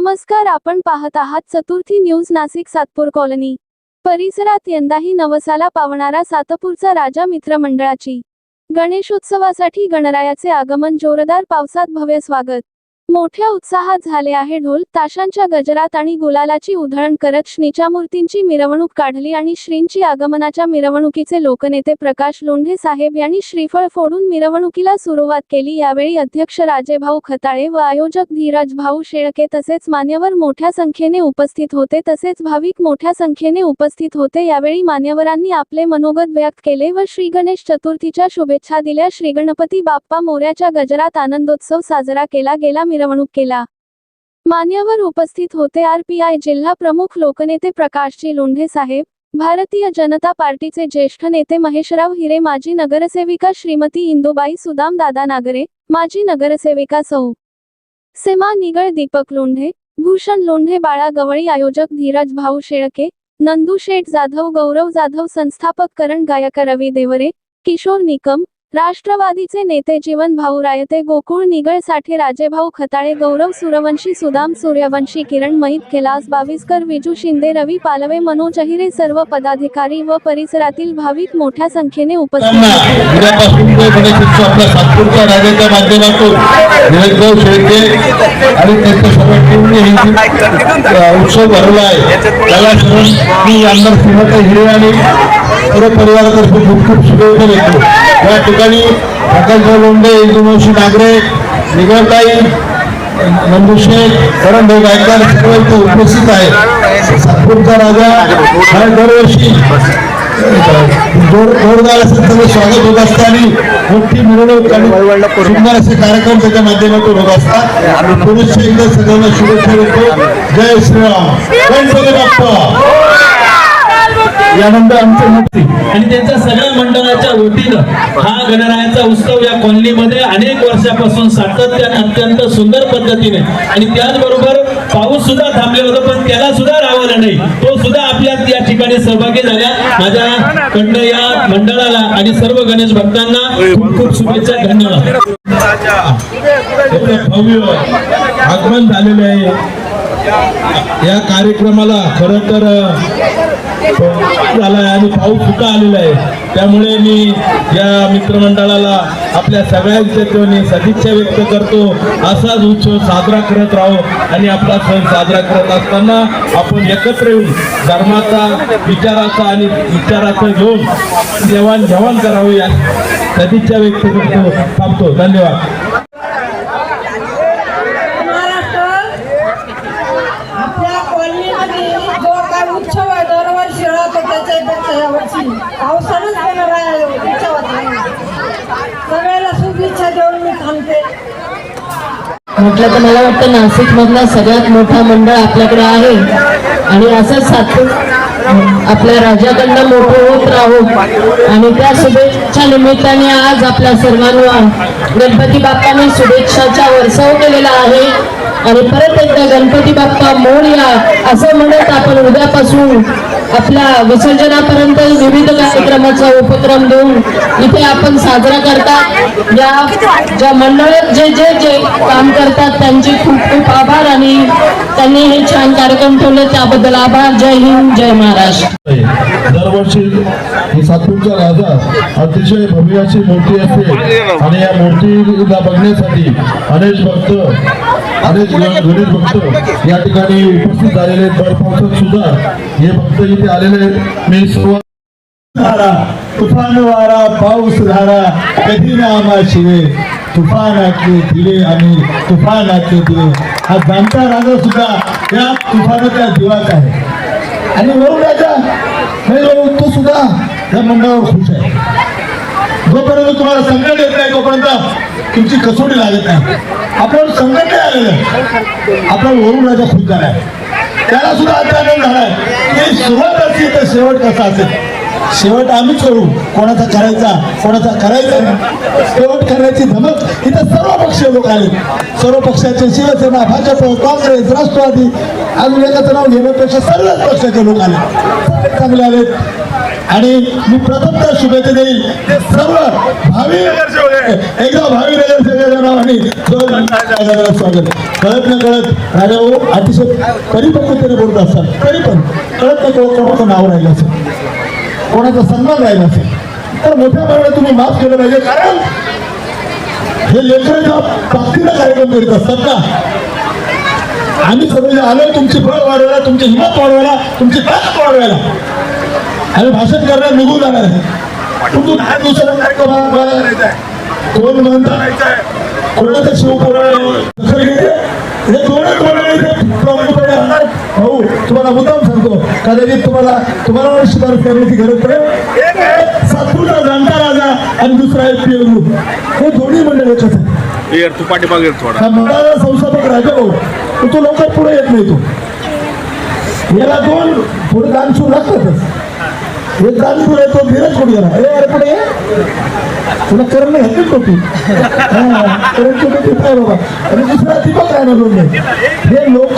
नमस्कार आपण पाहत आहात चतुर्थी न्यूज नाशिक सातपूर कॉलनी. परिसरात यंदाही नवसाला पावणारा सातपूरचा राजा मित्रमंडळाची गणेशोत्सवासाठी गणरायाचे आगमन जोरदार पावसात भव्य स्वागत. मोठ्या उत्साहात झाले आहे ढोल ताशांच्या गजरात आणि गुलालाची उधळण करत श्रीच्या मूर्तींची मिरवणूक काढली आणि श्रींची आगमनाच्या मिरवणुकीचे लोकनेते प्रकाश लोंढे साहेब यांनी श्रीफळ फोडून मिरवणुकीला सुरुवात केली. यावेळी अध्यक्ष राजेभाऊ खताळे व आयोजक धीरज भाऊ शेळके तसेच मान्यवर मोठ्या संख्येने उपस्थित होते तसेच भाविक मोठ्या संख्येने उपस्थित होते. यावेळी मान्यवरांनी आपले मनोगत व्यक्त केले व श्री गणेश चतुर्थीच्या शुभेच्छा दिल्या. श्री गणपती बाप्पा मोर्याच्या गजरात आनंदोत्सव साजरा केला गेला. मिरवणूक केला. मान्यवर उपस्थित होते आरपीआय जिल्हा प्रमुख लोकनेते प्रकाशजी लोंढे साहेब भारतीय जनता पार्टीचे ज्येष्ठ नेते महेशराव हिरे माजी नगरसेविका श्रीमती इंदुबाई सुदाम दादा नागरे माजी नगरसेविका सौ. सेमा निगळ दीपक लोंढे भूषण लोंढे बाळा गवळी आयोजक धीरज भाऊ शेळके नंदू शेठ जाधव गौरव जाधव संस्थापक करण गायक रवी देवरे किशोर निकम राष्ट्रवादीचे नेते जीवन भाऊ रायते गोकुळ निगळ साठे राजेभाऊ खताळे गौरव सूरवंशी सुदाम सूर्यवंशी किरण मैत कैलास बाविस्कर विजू शिंदे रवी पालवे मनोज अहिरे सर्व पदाधिकारी व परिसरातील भाविक मोठ्या संख्येने उपस्थित ठिकाणी प्रकाशराव लोंढे इंदुमावशी नागरे निगरताई नंदुशेख करणभाऊ गायकवाड सर्व इथे उपस्थित आहे सातपूरचा राजा हा दरवर्षी जोरदार असं सगळं स्वागत होत आणि मोठी मिरवणूक आणि सुंदर असे कार्यक्रम त्याच्या माध्यमातून होत असतात. पुरुष एकदा सगळ्यांना शुभेच्छा देतो. जय श्रीराम. गणपती बाप्पा यानंतर आमचे मुक्ती. आणि त्यांच्या सगळ्या मंडळाच्या वतीनं हा गणरायाचा उत्सव या कॉलनीमध्ये अनेक वर्षापासून सातत्याने अत्यंत सुंदर पद्धतीने. आणि त्याचबरोबर पाऊस सुद्धा थांबलेला होता पण त्याला सुद्धा रावलं नाही. तो सुद्धा आपल्या या ठिकाणी सहभागी झाल्या माझ्याकडनं या मंडळाला आणि सर्व गणेश भक्तांना खूप खूप शुभेच्छा धन्यवाद. भव्य आगमन झालेले आहे. या कार्यक्रमाला खरं तर झाला आहे आणि पाऊस सुद्धा आलेला आहे. त्यामुळे मी या मित्रमंडळाला आपल्या सगळ्यांच्या त्वनी सदिच्छा व्यक्त करतो. असाच उत्सव साजरा करत राहू आणि आपला सण साजरा करत असताना आपण एकत्र येऊन धर्माचा विचाराचा आणि विचाराचं घेऊन देवाणघेवाण करावं या सदिच्छा व्यक्त करतो. थांबतो. धन्यवाद महाराष्ट्र आपल्या कॉलनीमध्ये जो काय उत्सव आहे दरवर्षी राहतो त्याच्यापेक्षा यावर्षी पावसानंच येणार आहे उत्सवाचा सगळ्याला शुभेच्छा देऊन मी थांबते म्हटलं तर मला वाटतं नाशिक मधला सगळ्यात मोठा मंडळ आपल्याकडे आहे. आणि असंच सातपूर आपल्या राजाकडनं मोठं होत राहू. आणि त्या शुभेच्छा निमित्ताने आज आपल्या सर्वांना गणपती बाप्पाने शुभेच्छाचा वर्षाव केलेला आहे. आणि परत एकदा गणपती बाप्पा मोरया असं म्हणत आपण उद्यापासून आपल्या विसर्जनापर्यंत विविध कार्यक्रमाचा उपक्रम देऊन इथे आपण साजरा करतात. या ज्या मंडळात जे जे जे काम करतात त्यांचे खूप खूप आभार आणि त्यांनी हे छान कार्यक्रम ठेवले. त्याबद्दल आभार. जय हिंद जय महाराष्ट्र. दरवर्षी सातपूरचा राजा अतिशय भव्य अशी मूर्ती असते. आणि या मूर्तीला बघण्यासाठी अनेक भक्त अनेक गणेश भक्त या ठिकाणी उपस्थित झालेले दर पावसात सुद्धा हे भक्त इथे इथे आलेले आहेत. मी सर्व तुफान वारा पाऊस धारा कधी नामा शिवे. तुफानातले दिले आणि तुफानातले दिले हा जाणता राजा सुद्धा या तुफानाच्या दिवात आहे. आणि वरुण राजा नाही तो सुद्धा या मंडळावर खुश आहे. जोपर्यंत तुम्हाला संकट येत नाही तोपर्यंत तुमची कसोटी लागत नाही. आपण संकट नाही आलेलं. आपण वरुण राजा खुश झालाय त्याला सुद्धा आता आनंद झालाय सुरुवात असली तर शेवट कसा असेल? शेवट आम्हीच करू. कोणाचा करायचा कोणाचा करायचा शेवट करण्याची धमक. इथं सर्व पक्षीय लोक आले. सर्व पक्षाचे शिवसेना भाजप काँग्रेस राष्ट्रवादी अजून एकाचं नाव घेण्यापेक्षा सर्वच पक्षाचे लोक आले. चांगले आलेत. आणि मी प्रथम प्रथमतः शुभेच्छा देईल. ते सर्व भावी एकदा भावी नगरसेवकाच्या नावाने स्वागत. कळत न कळत राजा भाऊ अतिशय परिपक्वतेने बोलत असतात. तरी पण कळत न कळत कोणाचं नाव राहिलं असेल कोणाचा सन्मान राहिला असेल तर मोठ्या प्रमाणात तुम्ही माफ केलं पाहिजे. कारण हे लेकराच्या बाबतीला कार्यक्रम करीत असतात ना आम्ही सगळे आलो तुमची फळ वाढवायला तुमची हिंमत वाढवायला तुमची ताकद वाढवायला. आणि भाषण करणार निघून जाणार आहे. कार्यक्रम हा करायचा आहे. कोण म्हणतात कोणाचं शिवपुराण हे दोनच भाऊ तुम्हाला मुद्दाम सांगतो. कदाचित तुम्हाला तुम्हाला शिफारस करण्याची गरज पडेल. एक आहे सातपूरचा जाणता राजा आणि दुसरा आहे पेरू हे दोन्ही मंडळ एकच आहे यार तू पाठीमागे थोडा. मंडळाचा संस्थापक राजा भाऊ. तो लवकर पुढे येत नाही तो. याला दोन पुढे दान शिव लागतातच एक कानपूर आहे तो धीरज कुठे गेला अरे अरे पुढे तुला करण नाही घातली टोपी. करणची टोपी काय बाबा. आणि दुसरा दीपक राहणार लोक हे लोक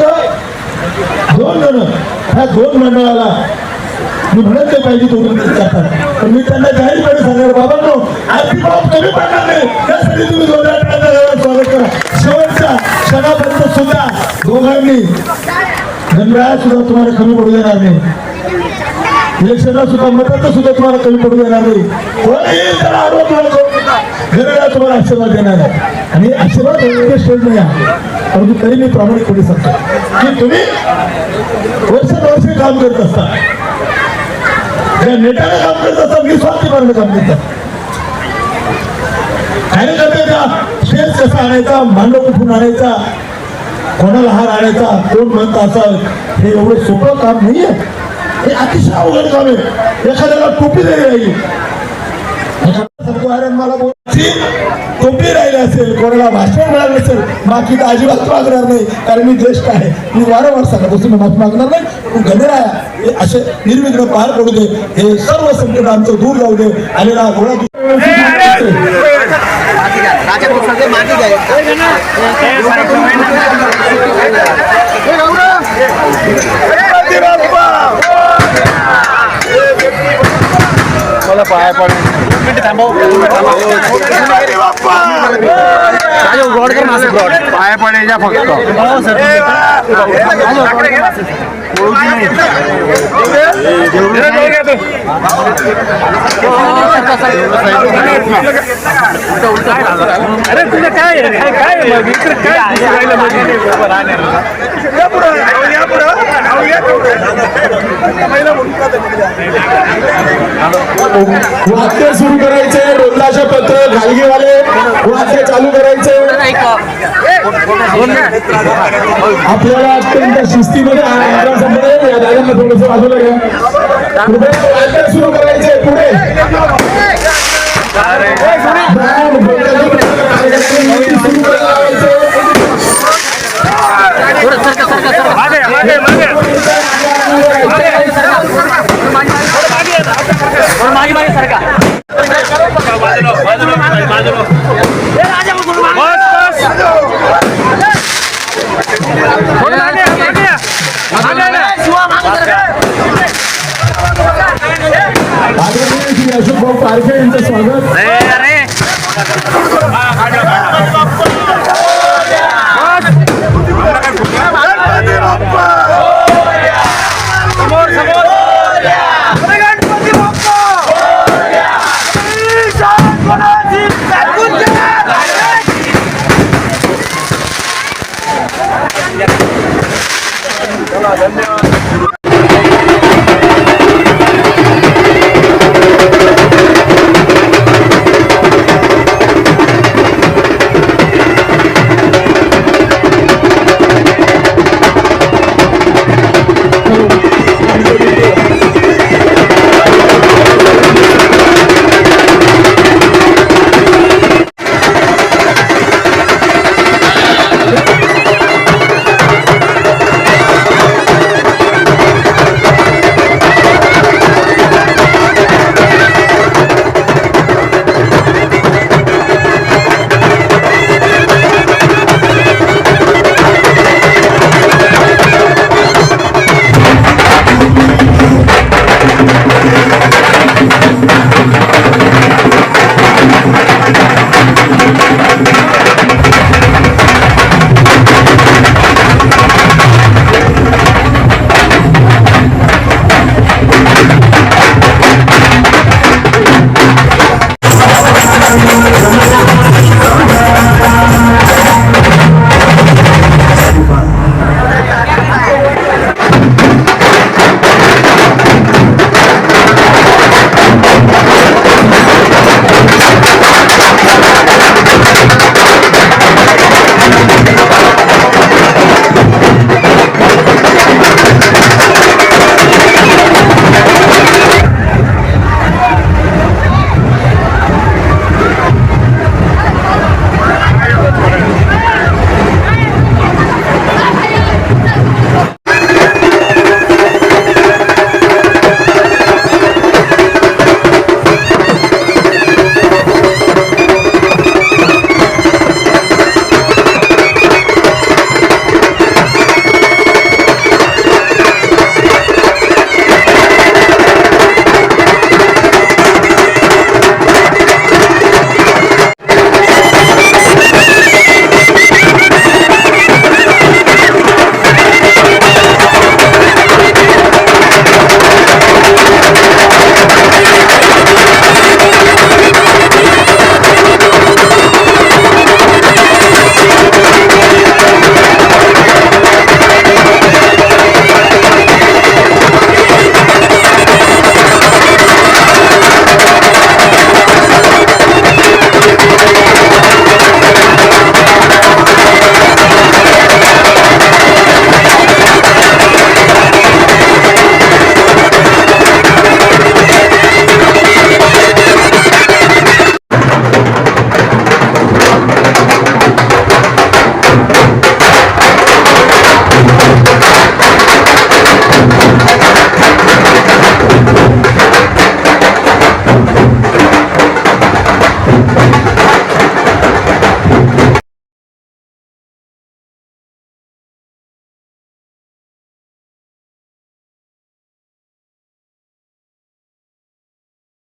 दोन जण ह्या दोन मंडळाला मी म्हणत नाही पाहिजे तो करतात पण मी त्यांना जाहीरपणे सांगणार बाबा नो आरती बाब कमी पडणार नाही. त्यासाठी तुम्ही दोन टाळ्या स्वागत करा. शेवटच्या क्षणापर्यंत सुद्धा दोघांनी गणराया सुद्धा तुम्हाला कमी पडू देणार नाही. इलेक्शनला सुद्धा मताचं सुद्धा तुम्हाला कमी पडू देणार नाही. कोणीही तुम्हाला आशीर्वाद देणार आहे. आणि आशीर्वाद देण्याचे स्टेज नाही आहे. परंतु तरी मी प्रामाणिकपणे सांगतो की तुम्ही वर्ष काम करत असता. ज्या नेत्याने काम करत असतात निस्वार्थीपणाने काम करतात कार्यकर्त्याचा शेत कसा आणायचा मांडव कुठून आणायचा कोणाला हार आणायचा कोण म्हणता असाल हे एवढं सोपं काम नाहीये. हे अतिशय अवघड काम आहे. एखाद्याला टोपी जरी राहिली. मला बोलायची टोपी राहिली असेल कोणाला भाषण मिळालं नसेल बाकी तर अजिबात मागणार नाही. कारण मी ज्येष्ठ आहे. मी वारंवार सांगत माफी मागणार नाही. पण गणराया हे असे निर्विघ्न पार पडू दे. हे सर्व संकट आमचं दूर जाऊ दे. आणि ना घोडा काय पडेल मला पाया पड पाया पडायच्या फक्त. अरे तुझं काय काय काय सुरू करायचे रोजलाचे पत्र घालगीवाले वाद्य चालू करायचे. आपल्याला अत्यंत शिस्तीमध्ये दादांना थोडस बाजूला घ्या. सुरू करायचे पुढे.